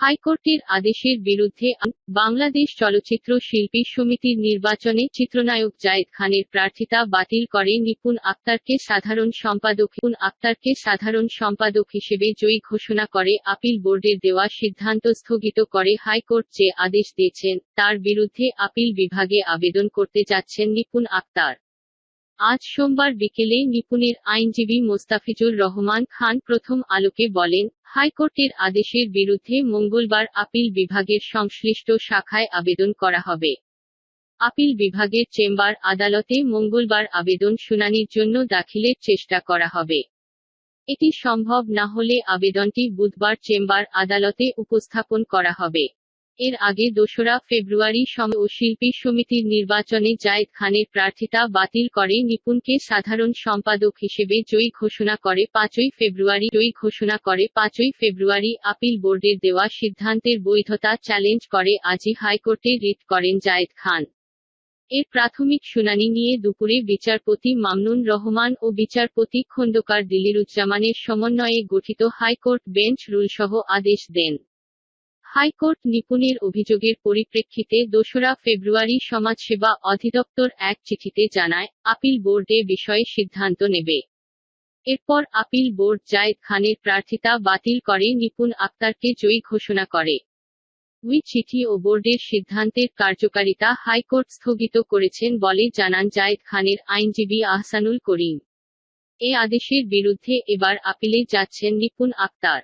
হাইকোর্টের আদেশের বিরুদ্ধে বাংলাদেশ চলচ্চিত্র শিল্পী সমিতির নির্বাচনে চিত্রনায়ক জায়েদ খানের প্রার্থিতা বাতিল করে নিপুণ আক্তারকে সাধারণ সম্পাদক, নিপুণ আক্তারকে সাধারণ সম্পাদক হিসেবে জয়ী ঘোষণা করে আপিল বোর্ডের দেওয়া সিদ্ধান্ত স্থগিত করে হাইকোর্ট যে আদেশ দিয়েছেন, তার বিরুদ্ধে আপিল বিভাগে আবেদন করতে যাচ্ছেন নিপুণ আক্তার। আজ সোমবার বিকেলে নিপুণের আইনজীবী মোস্তাফিজুর রহমান খান প্রথম আলোকে বলেন, হাইকোর্টের আদেশের বিরুদ্ধে মঙ্গলবার আপিল বিভাগের সংশ্লিষ্ট শাখায় আবেদন করা হবে। আপিল বিভাগের চেম্বার আদালতে মঙ্গলবার আবেদন শুনানির জন্য দাখিলের চেষ্টা করা হবে। এটি সম্ভব না হলে আবেদনটি বুধবার চেম্বার আদালতে উপস্থাপন করা হবে। এর আগে দোসরা ফেব্রুয়ারি ও শিল্পী সমিতির নির্বাচনে জায়েদ খানের প্রার্থিতা বাতিল করে নিপুণকে সাধারণ সম্পাদক হিসেবে জয়ী ঘোষণা করে পাঁচই ফেব্রুয়ারি, জয়ী ঘোষণা করে পাঁচই ফেব্রুয়ারি আপিল বোর্ডের দেওয়া সিদ্ধান্তের বৈধতা চ্যালেঞ্জ করে আজই হাইকোর্টে রিট করেন জায়েদ খান। এর প্রাথমিক শুনানি নিয়ে দুপুরে বিচারপতি মামনুন রহমান ও বিচারপতি খন্দকার দিলিরুজ্জামানের সমন্বয়ে গঠিত হাইকোর্ট বেঞ্চ রুলসহ আদেশ দেন। হাইকোর্ট নিপুণের অভিযোগের পরিপ্রেক্ষিতে দোসরা ফেব্রুয়ারি সমাজসেবা অধিদপ্তর এক চিঠিতে জানায়, আপিল বোর্ডে বিষয়ে সিদ্ধান্ত নেবে। এরপর আপিল বোর্ড জায়েদ খানের প্রার্থিতা বাতিল করে, নিপুণ আক্তারকে জয়ী ঘোষণা করে। উই চিঠি ও বোর্ডের সিদ্ধান্তের কার্যকারিতা হাইকোর্ট স্থগিত করেছেন বলে জানান জায়েদ খানের আইনজীবী আহসানুল করিম। এ আদেশের বিরুদ্ধে এবার আপিলে যাচ্ছেন নিপুণ আক্তার।